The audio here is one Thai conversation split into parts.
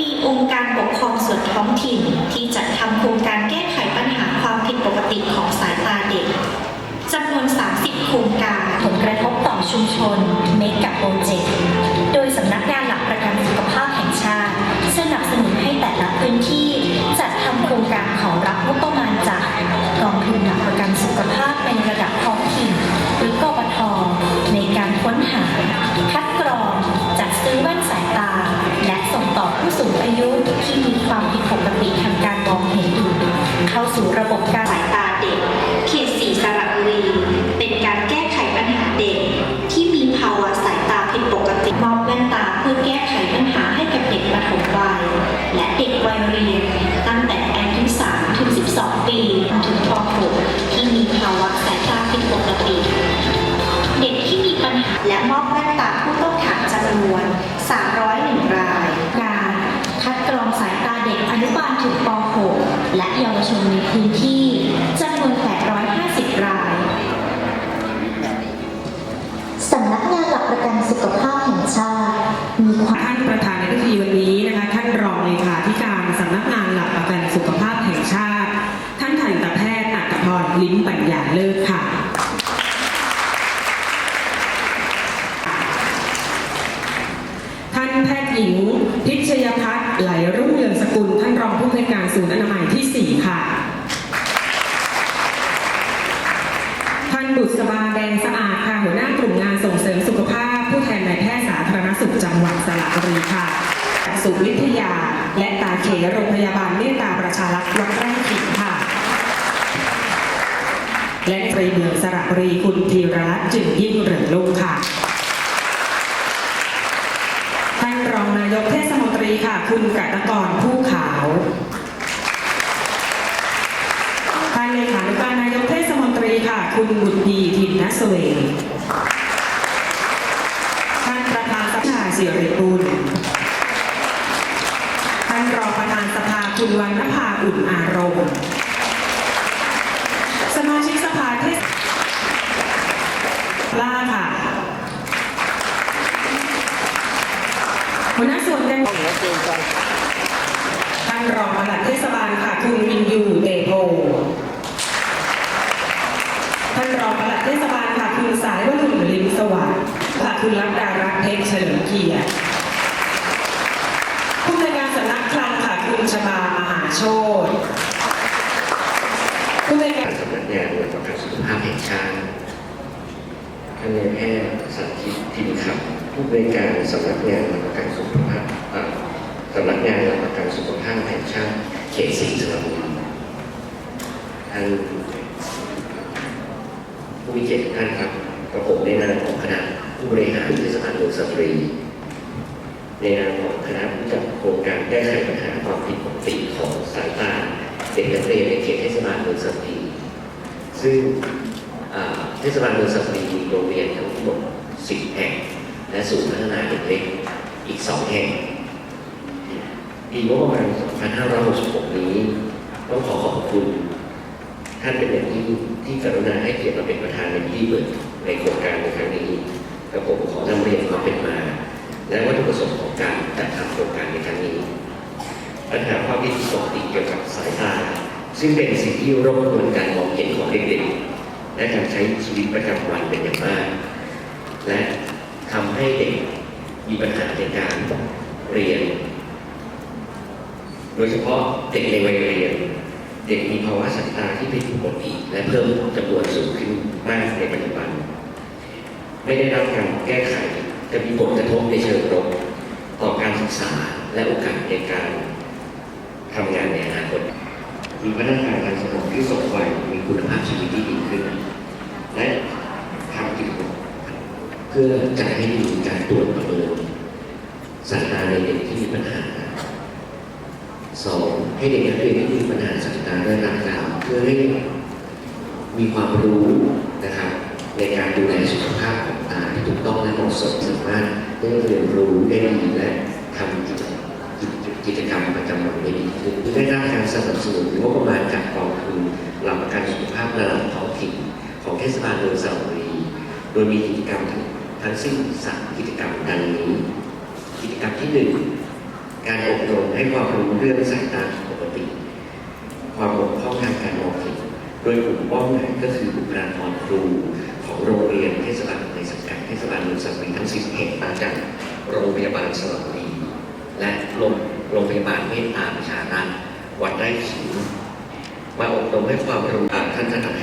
มีองค์การปกครองส่วนท้องถิ่นที่จัดทำโครงการแก้ไขปัญหาความผิดปกติของสายตาเด็กจำนวน 30 โครงการผลกระทบต่อชุมชนเมกะโปรเจกต์โดยสำนักงานหลักประกันสุขภาพแห่งชาติสนับสนุนให้แต่ละพื้นที่จัดทำโครงการขอรับงบประมาณจากกองทุนหลักประกันสุขภาพในระดับท้องถิ่น หรือกบทในการค้นหาคัด ผู้สูงอายุที่มีความผิดปกติทางการมองเห็นเข้าสู่ระบบการสายตาเด็กเขตสีสระบุรีเป็นการแก้ไขปัญหาเด็ก ที่มีภาวะสายตาผิดปกติมอบแว่นตาเพื่อแก้ไขปัญหาให้กับเด็กปฐมวัยและเด็กวัยเรียนตั้งแต่อายุ3ถึง 12 ปีถึงป .6 ที่มีภาวะสายตาผิดปกติ เด็กที่มีปัญหาและมอบแว่นตาผู้ต้องขังจำนวน301 .6 และเยาวชนในพื้นที่จำนวน 850 ราย สำนักงานหลักประกันสุขภาพแห่งชาติ มีความท่านประธานในพิธีวันนี้นะคะ ท่านรองเลขาธิการสำนักงานหลักประกันสุขภาพแห่งชาติ ท่านทันตแพทย์อัตพรลิ้มปัญญาเลิศค่ะท่านแพทย์หญิงพิชยพัฒน์ไหลรุ่งเรืองสกุล ท่านรองผู้อำนวยการศูนย์อนามัยที่ 4 ค่ะ ท่านบุษบาแดงสะอาดค่ะหัวหน้ากลุ่มงานส่งเสริมสุขภาพ ผู้แทนนายแพทย์สาธารณสุขจังหวัดสระบุรีค่ะ สุวิทยา และตาเขโรงพยาบาลเมตตาประชารักษ์วัดไร่ขิงค่ะ และตรีเมืองสระบุรีคุณธีรรัตน์จึงยิ่งเริงลุ่งค่ะท่านรองนายกเทศมนตรีค่ะ คุณกตกรผู้ขาวท่านเลขานุการนายกเทศมนตรีค่ะ คุณบุญดีทินนสเวงท่านประธานสภาสิริบุญท่านรองประธานสภาคุณวรรณภาอุ่นอารมณ์สมาชิกสภาเทศล่าค่ะหัวหน้า ส่วนการท่านรองปลัดเทศบาลค่ะคุณวินยูเดโพท่านรองปลัดเทศบาลค่ะคุณสายวรุลิมสวัสดิ์ค่ะคุณรัตดารัตน์เพชรเฉลิมเกียรติผู้ในการสำนักคลังค่ะคุณชบามหาโชติผู้ในการสำนักงานหลักประกันสุขภาพแห่งชาติท่านนายแพทย์สันติทิมคำผู้บริการสำนักงานหลักประกันสุขภาพ สำนักงานหลักประกันสุขภาพแห่งชาติเขตสีสระบุรีท่านผู้มีเกียรติท่านครับกระผมในนามของคณะผู้บริหารเทศบาลเมืองสระบุรี ในนามของคณะผู้จัดโครงการแก้ไขปัญหาความผิดปกติของสายตาเด็กนักเรียนในเขตเทศบาลเมืองสระบุรี ซึ่งเทศบาลเมืองสระบุรีมีโรงเรียนทั้งหมด10 แห่ง และศูนย์พัฒนาเด็กเล็กอีก 2 แห่ง ปีงบประมาณ2566 นี้ ต้องขอขอบคุณ ท่านเป็นอย่างยิ่งที่กรุณาให้เกียรติมาเป็นประธานในพิธีเปิดในโครงการในครั้งนี้กระผมขอนำเรียนความเป็นมา และวัตถุประสงค์ของการจัดทำโครงการในครั้งนี้ ปัญหาความผิดปกติเกี่ยวกับสายตาซึ่งเป็นสิ่งที่รบกวนการมองเห็นของเด็กๆและการใช้ชีวิตประจำวันเป็นอย่างมาก และทำให้เด็กมีปัญหาในการเรียน โดยเฉพาะเด็กในวัยเรียน เด็กมีภาวะสายตาที่ผิดปกติ และเพิ่มจำนวนสูงขึ้นมากในปัจจุบัน ไม่ได้รับการแก้ไขจะมีผลกระทบในเชิงลบต่อการศึกษาและโอกาสในการทำงานในอนาคตมีพัฒนาการสมองที่สมวัยมีคุณภาพชีวิตที่ดีขึ้น และทำกิจกรรมเพื่อจะให้มีการตรวจประเมินสายตาในเด็กที่มีปัญหา สองให้เด็กนักเรียนที่มีปัญหาสายตาได้รับการเพื่อให้มีความรู้นะครับในการดูแลสุขภาพของตาที่ถูกต้องและเหมาะสมสามารถได้เรียนรู้ได้ดีและทำกิจกิจกรรมประจำวันได้ดีขึ้นได้รับการสนับสนุนงบประมาณจากกองทุนหลักประกันสุขภาพระดับท้องถิ่นของเทศบาลเมืองสระบุรีโดยมีกิจกรรมทั้งทั้งสิ้นสามกิจกรรมดังนี้ กิจกรรมที่หนึ่ง การอบรมให้ความรู้เรื่องสายตาปกติ ความบกพร่องทางการมองเห็นโดยกลุ่มเป้าหมายก็คือบุคลากรครูของโรงเรียนเทศบาลในสังกัดเทศบาลเมืองสระบุรีทั้ง10แห่งมาจากโรงพยาบาลสระบุรีและโรงโรงพยาบาลเมตตาประชารัฐวัดไร่ขิงมาอบรมให้ความรู้อ่าท่านทัน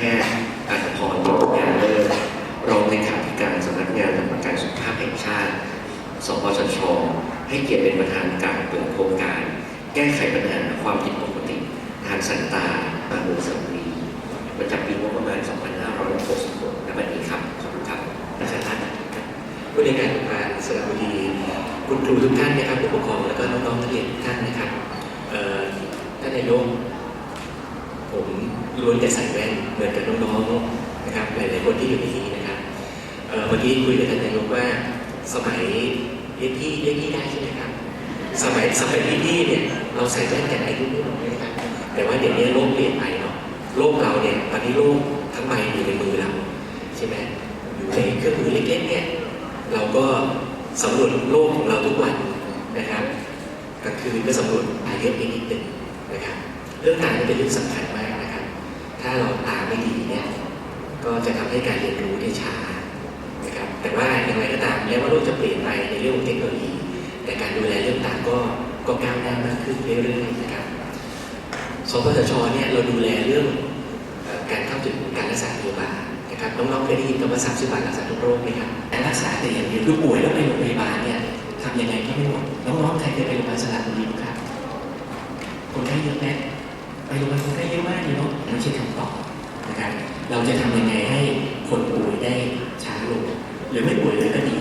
ความผิดป เราใส่แว่นกันอายุไม่น้อยนะครับแต่ว่าเดี๋ยวนี้โลกเปลี่ยนไปเนาะโลกเราเนี่ยตอนนี้โลกทั้งใบอยู่ในมือเราใช่ไหมอยู่ในเครื่องมือเล็กๆเนี่ยเราก็สำรวจโลกของเราทุกวันนะครับกลางคืนก็สำรวจไปเยอะไปนิดหนึงนะครับเรื่องการเป็นเรื่องสำคัญมากนะครับ ถ้าเราตาไม่ดีเนี่ยก็จะทำให้การเรียนรู้ได้ช้านะครับแต่ว่าอย่างไรก็ตามแม้ว่าโลกจะเปลี่ยนไปในเรื่องของเทคโนโลยี แต่การดูแลเรื่องตาก็ ก็ก้าวหน้ามากขึ้นเรื่อยๆนะครับสปสชเนี่ยเราดูแลเรื่องการเข้าถึงการรักษาพยาบาลนะครับน้องๆเคยได้ยินคำว่า30บาทรักษาทุกโรคไหมครับการรักษาแต่อย่างเดียวคือป่วยแล้วไปโรงพยาบาลเนี่ยทำยังไงก็ไม่หมดน้องๆใครเคยไปโรงพยาบาลสระบุรีบ้างครับคนไข้เยอะไหมไปโรงพยาบาลคนไข้เยอะมากเลยเนาะไม่ใช่คำตอบนะครับเราจะทำยังไงให้คนป่วยได้ช้าลงหรือไม่ป่วยเลยก็ดี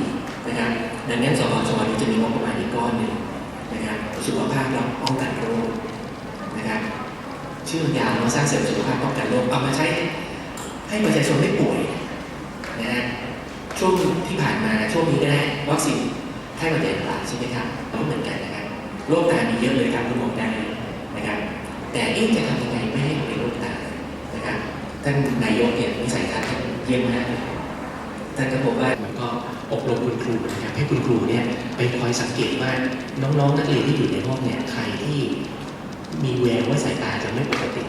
นะครับดังนั้นสปสนี้จะมีงบประมาณอีกก้อนหนึ่ง นะครับสุขภาพเราป้องกันโรคนะครับชื่อยาเราสร้างเสริมสุขภาพป้องกันโรคเอามาใช้ให้ประชาชนไม่ป่วยนะฮะช่วงที่ผ่านมาช่วงนี้ก็ได้วัคซีนไข้หวัดใหญ่ระบาดใช่ไหมครับก็เหมือนกันนะครับโรคตามีเยอะเลยครับคุณหมอได้นะครับ แต่เอ๊ะจะทำยังไงไม่ให้เป็นโรคตานะครับท่านนายกเนี่ยวิสัยทัศน์ท่านเยี่ยมมากเลย ท่านก็บอกว่ามันก็อบรมคุณครูนะครับให้คุณครูเนี่ยไปคอยสังเกตว่าน้องๆนักเรียนที่อยู่ในห้องเนี่ยใครที่มีแววว่าสายตาจะไม่ปกติ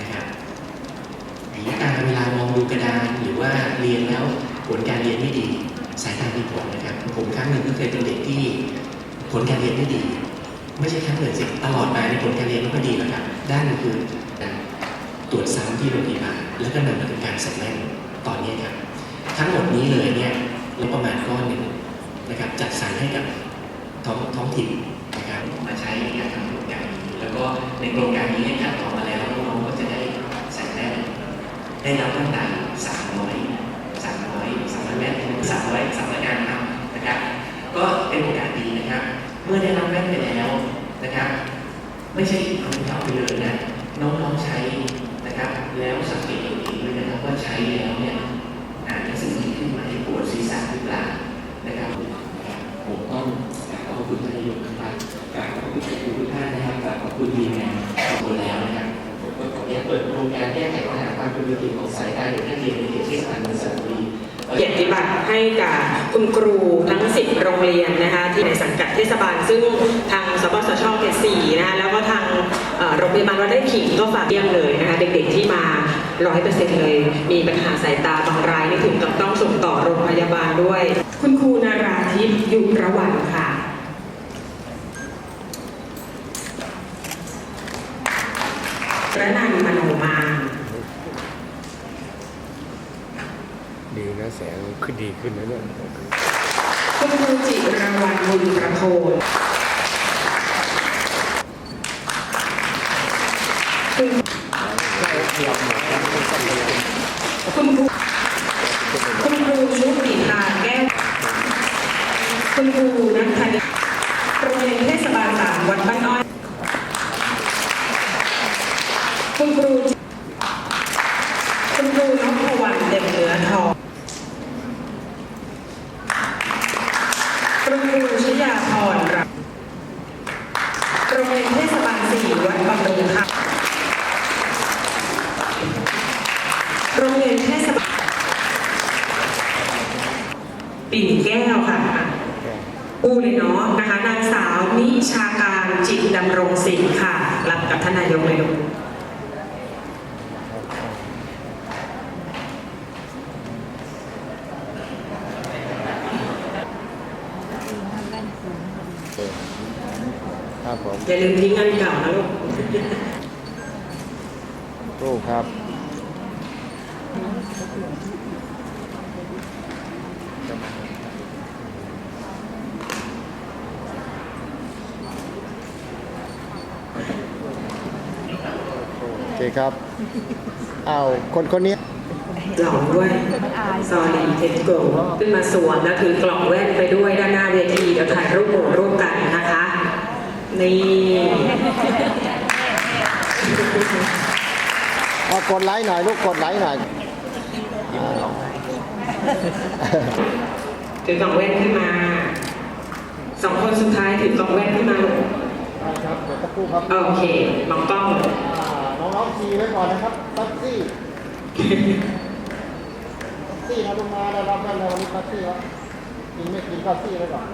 นะครับอย่างนี้การเวลามองดูกระดานหรือว่าเรียนแล้วผลการเรียนไม่ดี สายตามีผลนะครับผมครั้งหนึ่งก็เคยเป็นเด็กที่ผลการเรียนไม่ดี ไม่ใช่ครั้งเดียวสิตลอดมาในผลการเรียนไม่ค่อยดีแล้วครับด้านนึงคือตรวจซ้ำที่โรงพยาบาลแล้วก็นำมาเป็นการส่แว่ตอนนี้ครับ ทั้งหมดนี้เลยเนี่ยงบประมาณก้อนหนึ่งนะครับจัดสรรให้กับท้องท้องถิ่นนะครับมาใช้ในการทำโครงการนี้แล้วก็ในโครงการนี้เนี่ยครับต่อมาแล้วน้องๆก็จะได้ใส่แว่นได้รับตั้งแต่สามร้อยสามร้อยสามร้อยแว่นสามร้อยสามร้อยงานทำนะครับ ก็เป็นโอกาสดีนะครับ เมื่อได้รับแว่นไปแล้วนะครับ ไม่ใช่เอาเท้าไปเลยนะน้องๆใช้นะครับ แล้วสังเกตตัวเองด้วยนะครับว่าใช้แล้วเนี่ย ษะหรือเปล่านะครับผมต้องขอบคุณท่านนายกครับกราบขอบคุณทุกท่านนะครับกราบขอบคุณทีมงานขอบคุณแล้วนะครับผมก็ขออนุญาตเปิดโครงการแก้ไขปัญหาความเป็นปกติของสายตาเด็กนักเรียนในเขตเทศบาลเมืองสระบุรีเกียรติบัตรให้กับคุณครูทั้ง 10 โรงเรียนนะคะที่ในสังกัดเทศบาล ซึ่งทางสปสชเขตสี่นะคะแล้วก็ทางโรงพยาบาลวัดไร่ขิงก็ฝากเยี่ยมเลยนะคะเด็กๆ ร้อยเปอร์เซ็นต์เลย มีปัญหาสายตาบางรายนี่ถึงกับต้องส่งต่อโรงพยาบาลด้วย คุณครูนาราทิพย์ยุระวันค่ะระนันท์มโนมานดีนะแสงขึ้นดีขึ้นนะเนี่ยคุณครูจิรางวัลบุญประโคน Thank you. านนายกเลยลูกครับผมอย่าลืมทิ้งเงินเก่านะลูกตู้ครับ คครับอ้าวคนคนนี้หล่อด้วยซอรีเทคโกขึ้นมาสวมแล้วถือกล่องแว่นไปด้วยด้านหน้าเวทีเดี๋ยวถ่ายรูปหมู่ร่วมกันนะคะ นี่เอากดไลค์หน่อยลูกกดไลค์หน่อยถือกล่องแว่นขึ้นมาสองคนสุดท้ายถือกล่องแว่นขึ้นมาลูกครับเดี๋ยวสักครู่ครับโอเคมองกล้อง น้องทีไว้ก่อนนะครับตักซี่ตักซี่นะลงมาได้รับได้เลยวันนี้ตักซี่ครับกินไม่กินตักซี่ไว้ก่อน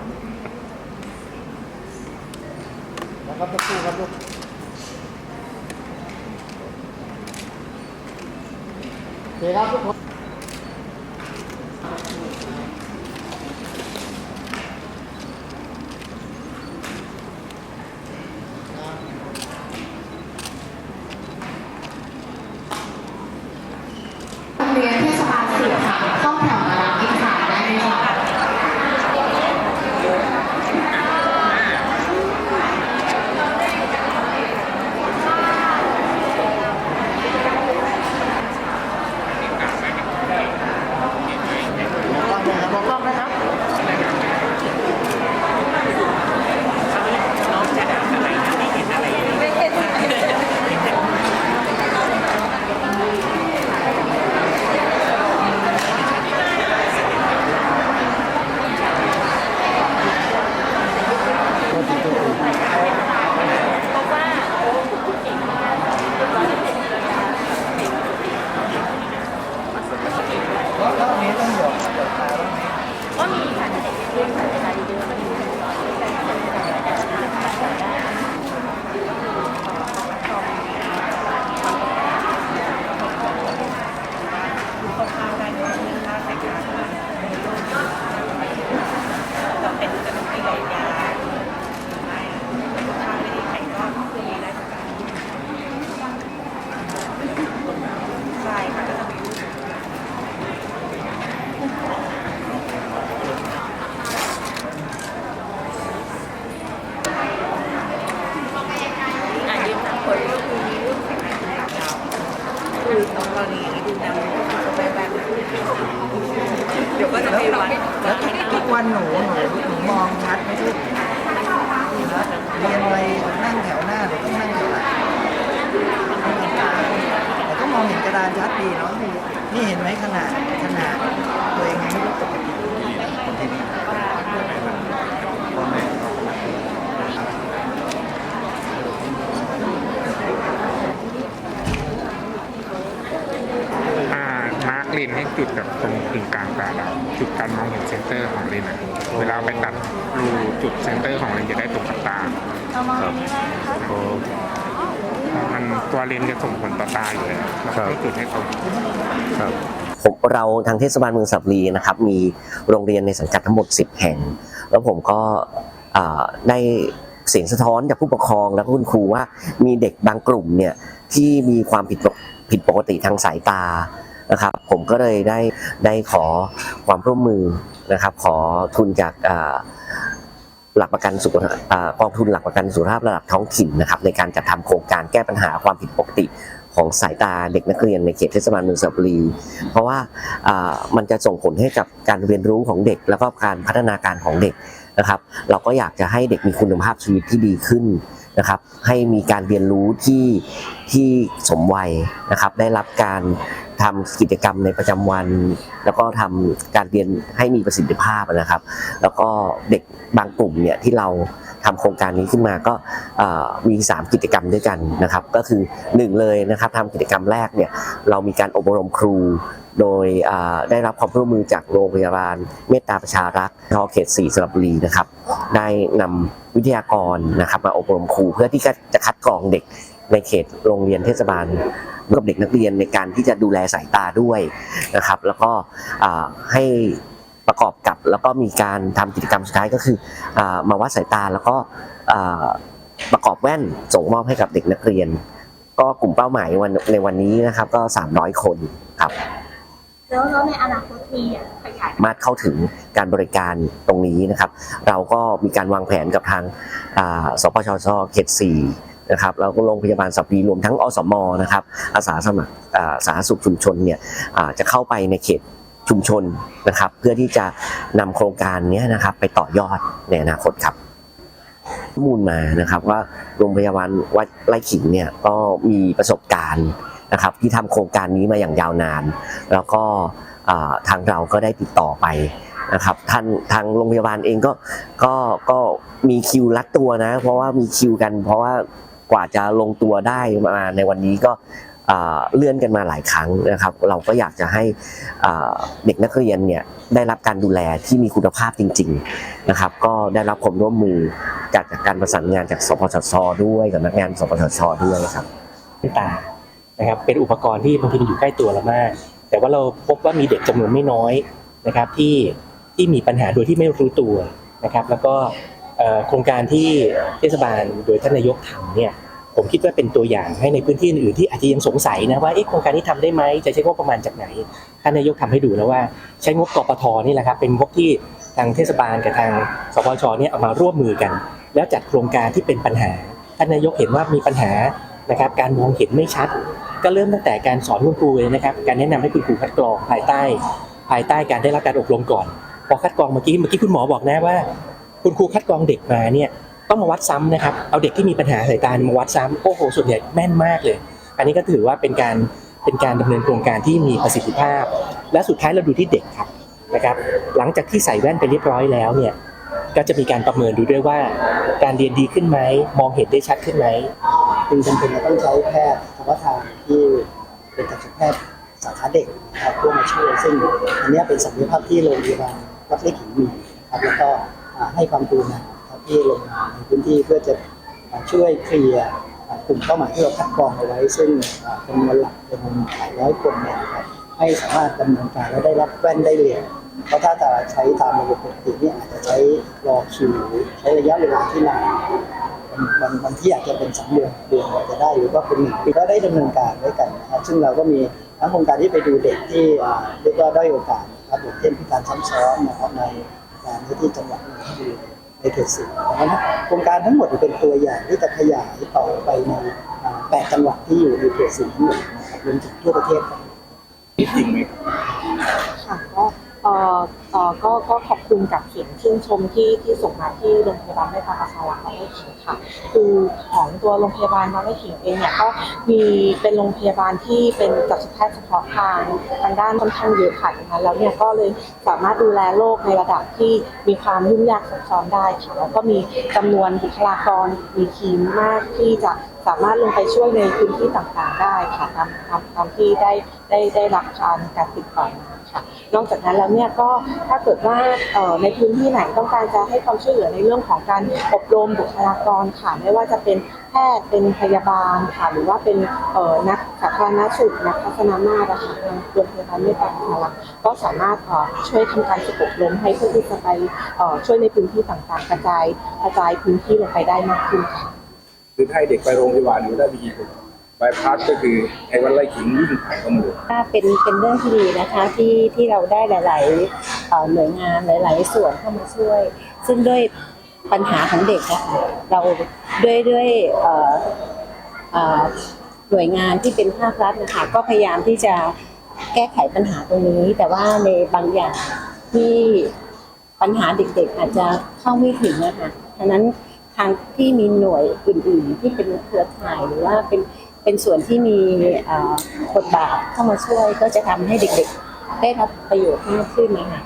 นะครับสักซี่ครับลูกโอเคครับทุกคน ต่อตาอยู่แล้วเราต้องจุดให้ตรงผมเราทางเทศบาลเมืองสับลีนะครับมีโรงเรียนในสังกัดทั้งหมด 10 แห่ง แล้วผมก็อ่าได้เสียงสะท้อนจากผู้ปกครองและคุณครูว่ามีเด็กบางกลุ่มเนี่ยที่มีความผิดปกผิดปกติทางสายตานะครับ ผมก็เลยได้ได้ขอความร่วมมือนะครับ ขอทุนจากอ่าหลักประกันสุขภาพอ่ากองทุนหลักประกันสุขภาพระดับท้องถิ่นนะครับในการจัดทำโครงการแก้ปัญหาความผิดปกติ ของสายตาเด็กนักเรียนในเขตเทศบาลเมืองสระบุรี เพราะว่ามันจะส่งผลให้กับการเรียนรู้ของเด็ก แล้วก็การพัฒนาการของเด็กนะครับ เราก็อยากจะให้เด็กมีคุณภาพชีวิตที่ดีขึ้นนะครับ ให้มีการเรียนรู้ที่ที่สมวัยนะครับ ได้รับการทำกิจกรรมในประจำวัน แล้วก็ทำการเรียนให้มีประสิทธิภาพนะครับ แล้วก็เด็กบางกลุ่มเนี่ยที่เรา ทำโครงการนี้ขึ้นมาก็มี 3 กิจกรรมด้วยกันนะครับ ก็คือ 1 เลยนะครับทำกิจกรรมแรกเนี่ยเรามีการอบรมครูโดยได้รับความร่วมมือจากโรงพยาบาลเมตตาประชารักษ์ทอเขต4สระบุรีนะครับ ได้นำวิทยากรนะครับมาอบรมครูเพื่อที่จะคัดกรองเด็กในเขตโรงเรียนเทศบาลกับเด็กนักเรียนในการที่จะดูแลสายตาด้วยนะครับ แล้วก็ให้ ประกอบกับแล้วก็มีการทำกิจกรรมสุดท้ายก็คืออามาวัดสายตาแล้วก็อ่าประกอบแว่นส่งมอบให้กับเด็กนักเรียน ก็กลุ่มเป้าหมายวันในวันนี้นะครับก็ 300 คนครับแล้วแล้วในอนาคตมีขยายสามารถเข้าถึงการบริการตรงนี้นะครับ เราก็มีการวางแผนกับทางอ่าสปชชเขต4นะครับแล้วก็โรงพยาบาลสัปรีรวมทั้งอสมนะครับอาสาสมัครอ่าสาธารณสุขชุมชนเนี่ยอ่าจะเข้าไปในเขต ชุมชนนะครับ เพื่อที่จะนำโครงการนี้นะครับ ไปต่อยอดในอนาคตครับข้อมูลมานะครับว่าโรงพยาบาลวัดไร่ขิงเนี่ยก็มีประสบการณ์นะครับ ที่ทำโครงการนี้มาอย่างยาวนาน แล้วก็ทางเราก็ได้ติดต่อไปนะครับท่านทางโรงพยาบาลเองก็ก็ก็มีคิวรัดตัวนะ เพราะว่ามีคิวกัน เพราะว่ากว่าจะลงตัวได้มาในวันนี้ก็ เลื่อนกันมาหลายครั้งนะครับ เราก็อยากจะให้เด็กนักเรียนเนี่ยได้รับการดูแลที่มีคุณภาพจริง ๆนะครับ ก็ได้รับความร่วมมือจากการประสานงานจากสปสชด้วยสำนักงานสปสชด้วยนะครับตานะครับเป็นอุปกรณ์ที่บางทีมันอยู่ใกล้ตัวเรามาก แต่ว่าเราพบว่ามีเด็กจำนวนไม่น้อยนะครับที่ที่มีปัญหาโดยที่ไม่รู้ตัวนะครับ แล้วก็โครงการที่เทศบาลโดยท่านนายกทำเนี่ย ผมคิดว่าเป็นตัวอย่างให้ในพื้นที่อื่นๆที่อาจจะยังสงสัยนะว่าโครงการนี้ทำได้ไหมจะใช้งบประมาณจากไหนท่านนายกทำให้ดูแล้วว่าใช้งบกปทนี่แหละครับเป็นงบที่ทางเทศบาลกับทางสปชเนี่ยเอามาร่วมมือกัน แล้วจัดโครงการที่เป็นปัญหาท่านนายกเห็นว่ามีปัญหานะครับการมองเห็นไม่ชัด ก็เริ่มตั้งแต่การสอนคุณครูเลยนะครับการแนะนำให้คุณครูคัดกรองภายใต้ ภายใต้การได้รับการอบรมก่อน พอคัดกรองเมื่อกี้เมื่อกี้คุณหมอบอกนะว่า คุณครูคัดกรองเด็กมาเนี่ย ต้องมาวัดซ้ำนะครับ เอาเด็กที่มีปัญหาสายตามาวัดซ้ำโอ้โหส่วนใหญ่แม่นมากเลย อันนี้ก็ถือว่าเป็นการเป็นการดำเนินโครงการที่มีประสิทธิภาพ และสุดท้ายเราดูที่เด็กครับนะครับ หลังจากที่ใส่แว่นไปเรียบร้อยแล้วเนี่ยก็จะมีการประเมินดูด้วยว่า การเรียนดีขึ้นไหมมองเห็นได้ชัดขึ้นไหมคือจำเป็นต้องใช้แพทย์เฉพาะทางที่เป็นจักษุแพทย์สาขาเด็กนะครับเพื่อมาช่วยซึ่งอันนี้เป็นศักยภาพที่โรงพยาบาลวัดไร่ขิงมีครับแล้วก็ให้ความกรุณาครับ ที่ลงมาในพื้นที่เพื่อจะช่วยเคลียร์กลุ่มเป้าหมายที่เราคัดกรองเอาไว้ ซึ่งจำนวนหลักจำนวนหลายร้อยคนเนี่ยครับให้สามารถดำเนินการและได้รับแว่นได้เรียนเพราะถ้าจะใช้ตามระบบปกติเนี่ยอาจจะใช้รอคิวใช้ระยะเวลาที่นานบางบางที่อาจจะเป็นสองเดือนเดือนกว่าจะได้หรือว่าเป็นหนึ่งปีก็ได้ดำเนินการด้วยกันนะครับซึ่งเราก็มีทั้งโครงการที่ไปดูเด็กที่เรียกว่าด้อยโอกาสนะครับเช่นพิการซ้ำซ้อนนะครับในการที่จังหวัดนนทบุรี ในเขตสี่นั้นโครงการทั้งหมดเป็นตัวอย่างที่จะขยายต่อไปในอ่าแปดจังหวัดที่อยู่ในเขตสี่ทั้งหมดนะครับรวมถึงทั่วประเทศจริงไหมค่ะก็เอ่อก็ก็ขอบคุณกับเสียงชื่นชมที่ที่ส่งมาที่โรงพยาบาลไม่ตาประชารักษ์วัดไร่ขิงค่ะ คือของตัวโรงพยาบาลวัดไร่ขิงเองเนี่ยก็มีเป็นโรงพยาบาลที่เป็นจักษุแพทย์เฉพาะทางทางด้านค่อนข้างเยอะค่ะดังนั้นแล้วเนี่ยก็เลยสามารถดูแลโรคในระดับที่มีความยุ่งยากซับซ้อนได้ค่ะแล้วก็มีจำนวนบุคลากรมีทีมมากที่จะสามารถลงไปช่วยในพื้นที่ต่างๆได้ค่ะตามตามตามที่ได้ได้ได้รับการการติดต่อมา นอกจากนั้นแล้วเนี่ยก็ถ้าเกิดว่าในพื้นที่ไหนต้องการจะให้ความช่วยเหลือในเรื่องของการอบรมบุคลากรค่ะไม่ว่าจะเป็นแพทย์เป็นพยาบาลค่ะหรือว่าเป็นนักสาธารณสุขนักพัฒนามาตรอะค่ะทางโรงพยาบาลเมตตาประชารักก็สามารถเอ่อช่วยทำการฝึกอบรมให้เพื่อที่จะไปช่วยในพื้นที่ต่างๆ กระจายกระจายพื้นที่ลงไปได้มากขึ้นค่ะคือให้เด็กไปโรงพยาบาลหรือได้มีใบพัดก็คือไอ้วันไล่ขิงวิ่งผ่านเข้ามาเลยว่าเป็นเป็นเรื่องที่ดีนะคะที่ที่เราได้หลายๆเอ่อหน่วยงานหลาย ๆ ส่วนเข้ามาช่วย ซึ่งด้วยปัญหาของเด็กนะคะเราด้วยด้วยเอ่อเอ่อหน่วยงานที่เป็นภาครัฐนะคะก็พยายามที่จะแก้ไขปัญหาตรงนี้ แต่ว่าในบางอย่างที่ปัญหาเด็กๆ อาจจะเข้าไม่ถึงนะคะฉะนั้นทางที่มีหน่วยอื่น ๆ ที่เป็นเครือข่ายหรือว่าเป็น เป็นส่วนที่มีบทบาทเข้ามาช่วยก็จะทำให้เด็กๆ ได้รับประโยชน์มากขึ้นนะคะ